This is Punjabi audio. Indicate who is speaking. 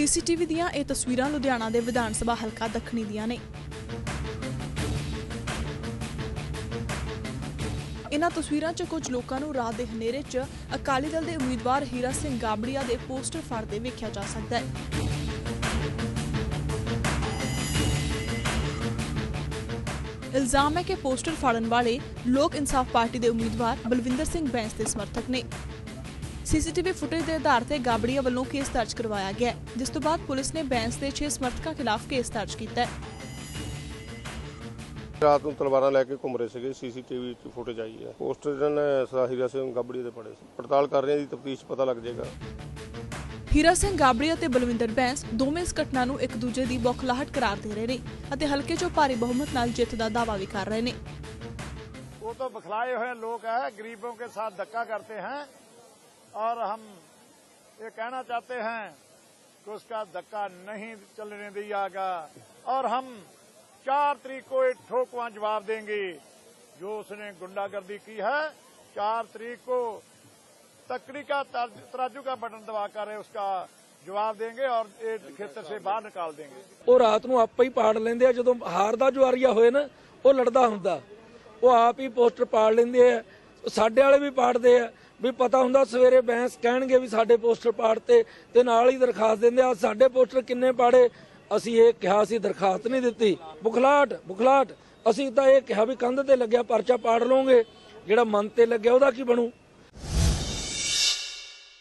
Speaker 1: ਸੀਸੀਟੀਵੀ ਦੀਆਂ ਇਹ ਤਸਵੀਰਾਂ ਲੁਧਿਆਣਾ ਦੇ ਵਿਧਾਨ ਸਭਾ ਹਲਕਾ ਦੱਖਣੀ ਦੀਆਂ ਨੇ। ਇਨ੍ਹਾਂ ਤਸਵੀਰਾਂ 'ਚ ਕੁਝ ਲੋਕਾਂ ਨੂੰ ਰਾਤ ਦੇ ਹਨੇਰੇ 'ਚ ਅਕਾਲੀ ਦਲ ਦੇ ਉਮੀਦਵਾਰ ਹੀਰਾ ਸਿੰਘ ਗਾਬੜੀਆ ਦੇ ਪੋਸਟਰ ਫੜਦੇ ਵੇਖਿਆ ਜਾ ਸਕਦਾ ਹੈ। ਇਲਜ਼ਾਮ ਹੈ ਕਿ ਪੋਸਟਰ ਫਾੜਨ ਵਾਲੇ ਲੋਕ ਇਨਸਾਫ ਪਾਰਟੀ ਦੇ ਉਮੀਦਵਾਰ ਬਲਵਿੰਦਰ ਸਿੰਘ ਬੈਂਸ ਦੇ ਸਮਰਥਕ ਨੇ। ਸੀਸੀਟੀਵੀ ਫੁਟੇਜ ਦੇ ਆਧਾਰ ਤੇ ਗਾਬੜੀਆ ਵੱਲੋਂ ਕੇਸ ਦਰਜ ਕਰਵਾਇਆ ਗਿਆ ਜਿਸ ਤੋਂ ਬਾਅਦ ਪੁਲਿਸ ਨੇ ਬੈਂਸ ਦੇ 6 ਸਮਰਥਕਾਂ ਖਿਲਾਫ ਕੇਸ ਦਰਜ ਕੀਤਾ ਹੈ।
Speaker 2: ਰਾਤ ਨੂੰ ਤਲਵਾਰਾਂ ਲੈ ਕੇ ਘੁੰਮ ਰਹੇ ਸੀਗੇ ਸੀਸੀਟੀਵੀ ਚ ਫੁਟੇਜ ਆਈ ਹੈ। ਪੋਸਟਰ ਜਨ ਹੀਰਾ ਸਿੰਘ ਗਾਬੜੀ ਦੇ ਪੜੇ ਸੀ। ਪੜਤਾਲ ਕਰ ਰਹੇ ਦੀ ਤਫਤੀਸ਼ ਪਤਾ ਲੱਗ ਜਾਏਗਾ।
Speaker 1: ਹੀਰਾ ਸਿੰਘ ਗਾਬੜੀ ਅਤੇ ਬਲਵਿੰਦਰ ਬੈਂਸ ਦੋਵੇਂ ਇਸ ਘਟਨਾ ਨੂੰ ਇੱਕ ਦੂਜੇ ਦੀ ਬੋਖਲਾਹਟ ਕਰਾਰ ਦੇ ਰਹੇ ਨੇ ਅਤੇ ਹਲਕੇ 'ਚੋਂ ਭਾਰੀ ਬਹੁਮਤ ਨਾਲ ਜਿੱਤ ਦਾ ਦਾਅਵਾ ਵੀ ਕਰ ਰਹੇ ਨੇ।
Speaker 3: ਉਹ ਤਾਂ ਬਖਲਾਏ ਹੋਏ ਲੋਕ ਹੈ ਗਰੀਬੋਂ ਕੇ ਸਾਥ ਧੱਕਾ ਕਰਤੇ ਹੈ। और हम ये कहना चाहते हैं कि उसका धक्का नहीं चलने दियागा और हम चार तरीक को एक ठोकवा जवाब देंगे जो उसने गुंडागर्दी की है चार तरीक को तकड़ी का तर- तराजू का बटन दबाकर उसका जवाब देंगे और ये क्षेत्र से बाहर निकाल देंगे
Speaker 4: ਉਹ ਰਾਤ ਨੂੰ ਆਪੇ ਹੀ ਪਾੜ ਲੈਂਦੇ ਆ ਜਦੋਂ ਹਾਰ ਦਾ ਜੁਆਰੀਆ ਹੋਏ ਨਾ ਉਹ ਲੜਦਾ ਹੁੰਦਾ ਉਹ ਆਪ ਹੀ ਪੋਸਟਰ ਪਾੜ ਲੈਂਦੇ ਆ ਸਾਡੇ ਵਾਲੇ ਵੀ ਪਾੜਦੇ ਆ ਵੀ ਪਤਾ ਹੁੰਦਾ ਸਵੇਰੇ ਬੈਂਸ ਕਹਿਣਗੇ ਵੀ ਸਾਡੇ ਪੋਸਟਰ ਪਾੜਤੇ ਤੇ ਨਾਲ ਹੀ ਦਰਖਾਸਤ ਦਿੰਦੇ ਆ ਸਾਡੇ ਪੋਸਟਰ ਕਿੰਨੇ ਪਾੜੇ? ਅਸੀਂ ਇਹ ਕਿਹਾ ਸੀ ਦਰਖਾਸਤ ਨਹੀਂ ਦਿੱਤੀ। ਬੁਖਲਾਟ ਬੁਖਲਾਟ ਅਸੀਂ ਤਾਂ ਇਹ ਕਿਹਾ ਵੀ ਕੰਧ ਤੇ ਲੱਗਿਆ ਪਰਚਾ ਪਾੜ ਲਓਗੇ ਜਿਹੜਾ ਮਨ ਤੇ ਲੱਗਿਆ, ਉਹਦਾ ਕੀ ਬਣੂ?